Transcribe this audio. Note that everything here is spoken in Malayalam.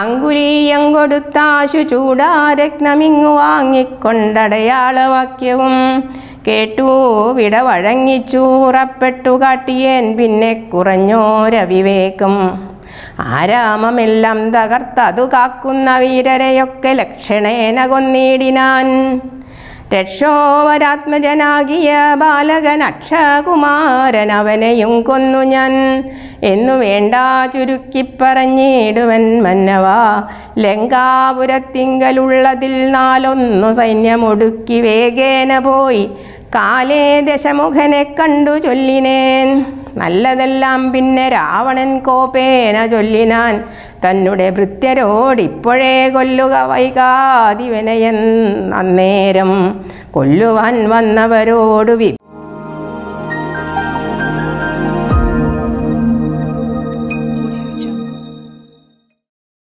അങ്കുലീയം കൊടുത്താശു ചൂടാരത്നമിങ്ങു വാങ്ങിക്കൊണ്ടടയാളവാക്യവും കേട്ടു വിട വഴങ്ങിച്ചു ഉറപ്പെട്ടു കാട്ടിയേൻ പിന്നെ കുറഞ്ഞോരവിവേകം ആരാമമെല്ലാം തകർത്തതു കാക്കുന്ന വീരരെയൊക്കെ ലക്ഷണേന കൊന്നിടിനാൻ. രക്ഷോവരാത്മജനാകിയ ബാലകൻ അക്ഷകുമാരൻ അവനെയും കൊന്നു ഞാൻ. എന്നു വേണ്ട ചുരുക്കിപ്പറഞ്ഞിടുവൻ മന്നവ. ലങ്കാപുരത്തിങ്കലുള്ളതിൽ നാലൊന്നു സൈന്യമൊടുക്കി വേഗേന പോയി. കാലേ ദശമുഖനെ കണ്ടു ചൊല്ലിനേൻ. നല്ലതെല്ലാം പിന്നെ രാവണൻ കോപേന ചൊല്ലിനാൻ തന്നെ ഭൃത്യരോടിപ്പോഴേ കൊല്ലുക വൈകാതിവനയെന്നേരം കൊല്ലുവാൻ വന്നവരോടു വി